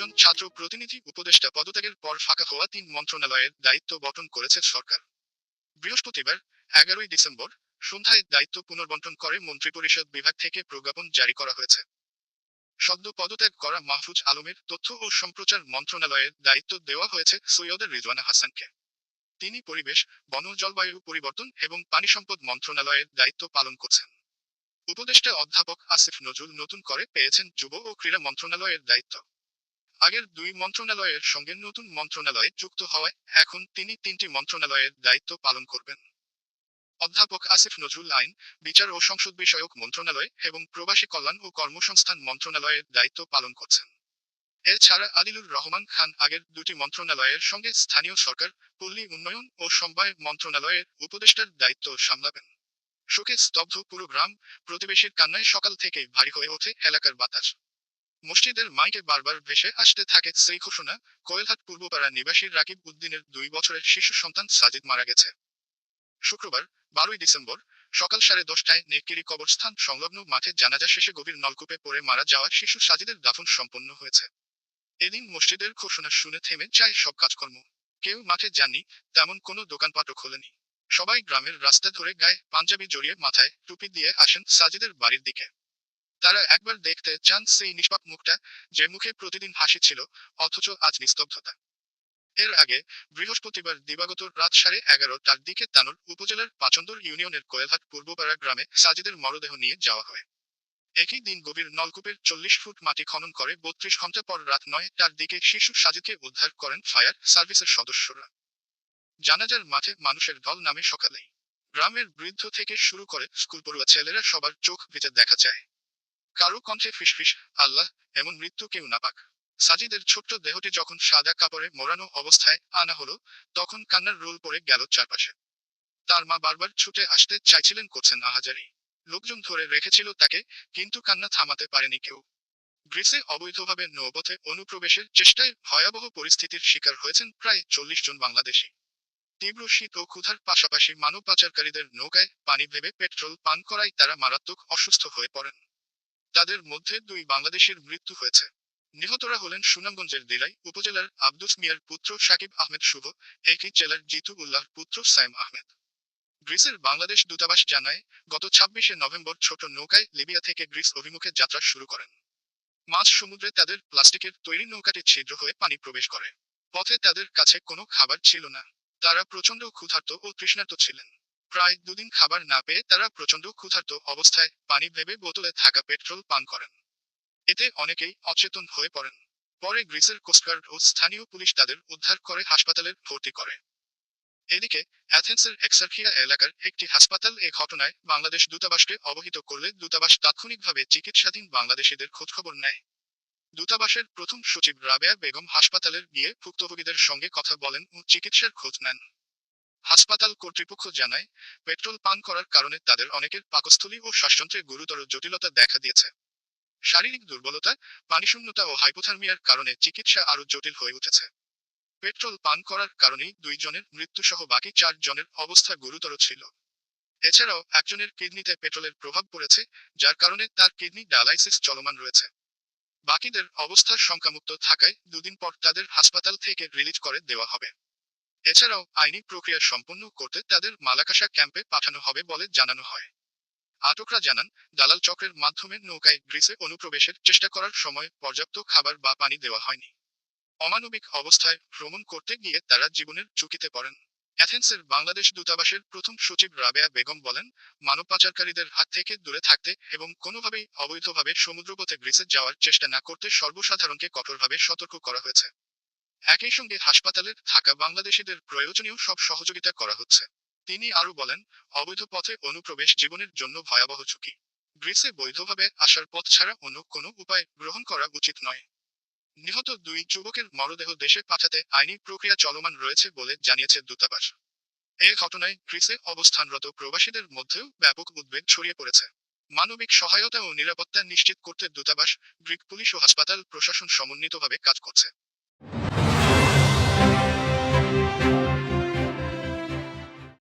প্রতিনিধি উপদেষ্টা পদত্যাগের পর ফাঁকা হওয়া তিন মন্ত্রণালয়ের দায়িত্ব বটন করেছে সরকার। বৃহস্পতিবার, এগারোই ডিসেম্বর, সন্ধ্যায় দায়িত্ব পুনর্বন্টন করে মন্ত্রিপরিষদ বিভাগ থেকে প্রজ্ঞাপন জারি করা হয়েছে। সদ্য পদত্যাগ করা মাহফুজ আলমের তথ্য ও সম্প্রচার মন্ত্রণালয়ের দায়িত্ব দেওয়া হয়েছে সৈয়দের রিজওয়ানা হাসানকে। তিনি পরিবেশ, বন জলবায়ু পরিবর্তন এবং পানি সম্পদ মন্ত্রণালয়ের দায়িত্ব পালন করছেন। উপদেষ্টা অধ্যাপক আসিফ নজরুল নতুন করে পেয়েছেন যুব ও ক্রীড়া মন্ত্রণালয়ের দায়িত্ব। আগের দুই মন্ত্রণালয়ের সঙ্গে নতুন মন্ত্রণালয়ে যুক্ত হওয়ায় এখন তিনি তিনটি মন্ত্রণালয়ের দায়িত্ব পালন করবেন। অধ্যাপক আসিফ নজরুল আইন, বিচার ও সংসদ বিষয়ক মন্ত্রণালয় এবং প্রবাসী কল্যাণ ও কর্মসংস্থান মন্ত্রণালয়ের দায়িত্ব পালন করছেন। এছাড়া আদিলুর রহমান খান আগের দুটি মন্ত্রণালয়ের সঙ্গে স্থানীয় সরকার, পল্লী উন্নয়ন ও সমবায় মন্ত্রণালয়ের উপদেষ্টার দায়িত্ব সামলাবেন। শোকে স্তব্ধ পুরো গ্রাম প্রতিবেশীর কান্নায় সকাল থেকেই ভারী হয়ে ওঠে এলাকার বাতাস। মসজিদের মাইকে বারবার ভেসে আসতে থাকে সেই ঘোষণা কোয়েলহাট পূর্বপাড়া নিবাসী রাকিব উদ্দিনের দুই বছরের শিশু সন্তান সাজিদ মারা গেছে। শুক্রবার, বারোই ডিসেম্বর, সকাল সাড়ে দশটায় নেকিরি কবরস্থান সংলগ্ন মাঠে জানাজা শেষে গভীর নলকূপে পড়ে মারা যাওয়া শিশু সাজিদের দাফন সম্পন্ন হয়েছে। এদিন মসজিদের ঘোষণা শুনে থেমে যায় সব কাজকর্ম। কেউ মাঠে যাননি, তেমন কোনো দোকানপাটও খোলেনি। সবাই গ্রামের রাস্তা ধরে গায়ে পাঞ্জাবি জড়িয়ে মাথায় টুপি দিয়ে আসেন সাজিদের বাড়ির দিকে। তারা একবার দেখতে চান সেই নিষ্পাপ মুখটা যে মুখে প্রতিদিন হাসি ছিল, অথচ আজ নিস্তব্ধতা। এর আগে বৃহস্পতিবার দিবাগত রাত সাড়ে এগারোটার দিকে তানোর উপজেলার পাচন্দর ইউনিয়নের কোয়েলহাট পূর্বপাড়া গ্রামে সাজিদের মরদেহ নিয়ে যাওয়া হয়। একই দিন গভীর নলকূপের চল্লিশ ফুট মাটি খনন করে বত্রিশ ঘণ্টা পর রাত নয়টার দিকে শিশু সাজিদকে উদ্ধার করেন ফায়ার সার্ভিসের সদস্যরা। জানাজার মাঠে মানুষের ঢল নামে সকালেই। গ্রামের বৃদ্ধ থেকে শুরু করে স্কুল পড়ুয়া ছেলেরা সবার চোখ ভিজে দেখা যায়। কারও কণ্ঠে ফিসফিস, আল্লাহ, এমন মৃত্যু কেউ না পাক। সাজিদের ছোট্ট দেহটি যখন সাদা কাপড়ে মোড়ানো অবস্থায় আনা হলো, তখন কান্নার রোল পড়ে গেল চারপাশে। তার মা বারবার ছুটে আসতে চাইছিলেন করছেন আহাজারি লোকজন ধরে রেখেছিল তাকে, কিন্তু কান্না থামাতে পারেনি কেউ। গ্রিসে অবৈধভাবে নৌপথে অনুপ্রবেশের চেষ্টায় ভয়াবহ পরিস্থিতির শিকার হয়েছেন প্রায় চল্লিশ জন বাংলাদেশি। তীব্র শীত ও ক্ষুধার পাশাপাশি মানব পাচারকারীদের নৌকায় পানি ভেবে পেট্রোল পান করায় তারা মারাত্মক অসুস্থ হয়ে পড়েন। তাদের মধ্যে দুই বাংলাদেশের মৃত্যু হয়েছে। নিহতরা হলেন সুনামগঞ্জের দিলাই উপজেলার আব্দুস মিয়ার পুত্র সাকিব আহমেদ শুভ একই জেলার জিতু উল্লাহর পুত্র সাইম আহমেদ। গ্রিসের বাংলাদেশ দূতাবাস জানায়, গত ছাব্বিশে নভেম্বর ছোট নৌকায় লিবিয়া থেকে গ্রিস অভিমুখে যাত্রা শুরু করেন। মাঝ সমুদ্রে তাদের প্লাস্টিকের তৈরি নৌকাটি ছিদ্র হয়ে পানি প্রবেশ করে। পথে তাদের কাছে কোনো খাবার ছিল না। তারা প্রচণ্ড ক্ষুধার্ত ও তৃষ্ণার্ত ছিলেন। প্রায় দুদিন খাবার না পেয়ে তারা প্রচণ্ড ক্ষুধার্ত অবস্থায় পানি ভেবে বোতলে থাকা পেট্রোল পান করেন। এতে অনেকেই অচেতন হয়ে পড়েন। পরে গ্রিসের কোস্টগার্ড ও স্থানীয় পুলিশ তাদের উদ্ধার করে হাসপাতালে ভর্তি করে। এদিকে অ্যাথেন্সের এক্সারখিয়া এলাকার একটি হাসপাতাল এ ঘটনায় বাংলাদেশ দূতাবাসকে অবহিত করলে দূতাবাস তাৎক্ষণিকভাবে চিকিৎসাধীন বাংলাদেশিদের খোঁজখবর নেয়। দূতাবাসের প্রথম সচিব রাবেয়া বেগম হাসপাতালের গিয়ে ভুক্তভোগীদের সঙ্গে কথা বলেন ও চিকিৎসার খোঁজ নেন। হাসপাতাল কর্তৃপক্ষ জানায়, পেট্রোল পান করার কারণে তাদের অনেকের পাকস্থলী ও শ্বাসযন্ত্রে গুরুতর জটিলতা দেখা দিয়েছে। শারীরিক দুর্বলতা, পানিশূন্যতা ও হাইপোথার্মিয়ার কারণে চিকিৎসা আরও জটিল হয়ে উঠেছে। পেট্রোল পান করার কারণেই দুইজনের মৃত্যুসহ বাকি চার জনের অবস্থা গুরুতর ছিল। এছাড়াও একজনের কিডনিতে পেট্রোলের প্রভাব পড়েছে, যার কারণে তার কিডনি ডায়ালাইসিস চলমান রয়েছে। বাকিদের অবস্থা শঙ্কামুক্ত থাকায় দুদিন পর তাদের হাসপাতাল থেকে রিলিজ করে দেওয়া হবে। এছাড়াও আইনি প্রক্রিয়া সম্পন্ন করতে তাদের মালাকাশা ক্যাম্পে পাঠানো হবে বলে জানানো হয়। আটকরা জানান, দালাল চক্রের মাধ্যমে নৌকায় গ্রিসে অনুপ্রবেশের চেষ্টা করার সময় পর্যাপ্ত খাবার বা পানি দেওয়া হয়নি। অমানবিক অবস্থায় ভ্রমণ করতে গিয়ে তারা জীবনের ঝুঁকিতে পড়েন। অ্যাথেন্সের বাংলাদেশ দূতাবাসের প্রথম সচিব রাবেয়া বেগম বলেন মানব পাচারকারীদের হাত থেকে দূরে থাকতে এবং কোনোভাবেই অবৈধভাবে সমুদ্রপথে গ্রিসে যাওয়ার চেষ্টা না করতে সর্বসাধারণকে কঠোরভাবে সতর্ক করা হয়েছে। একই সঙ্গে হাসপাতালে থাকা বাংলাদেশিদের প্রয়োজনীয় সব সহযোগিতা করা হচ্ছে। তিনি আরও বলেন, অবৈধ পথে অনুপ্রবেশ জীবনের জন্য ভয়াবহ ঝুঁকি। গ্রিসে বৈধভাবে আসার পথ ছাড়া অন্য কোনো উপায় গ্রহণ করা উচিত নয়। নিহত দুই যুবকের মরদেহ দেশে পাঠাতে আইনি প্রক্রিয়া চলমান রয়েছে বলে জানিয়েছে দূতাবাস। এ ঘটনায় গ্রিসে অবস্থানরত প্রবাসীদের মধ্যেও ব্যাপক উদ্বেগ ছড়িয়ে পড়েছে। মানবিক সহায়তা ও নিরাপত্তা নিশ্চিত করতে দূতাবাস, গ্রিক পুলিশ ও হাসপাতাল প্রশাসন সমন্বিতভাবে কাজ করছে।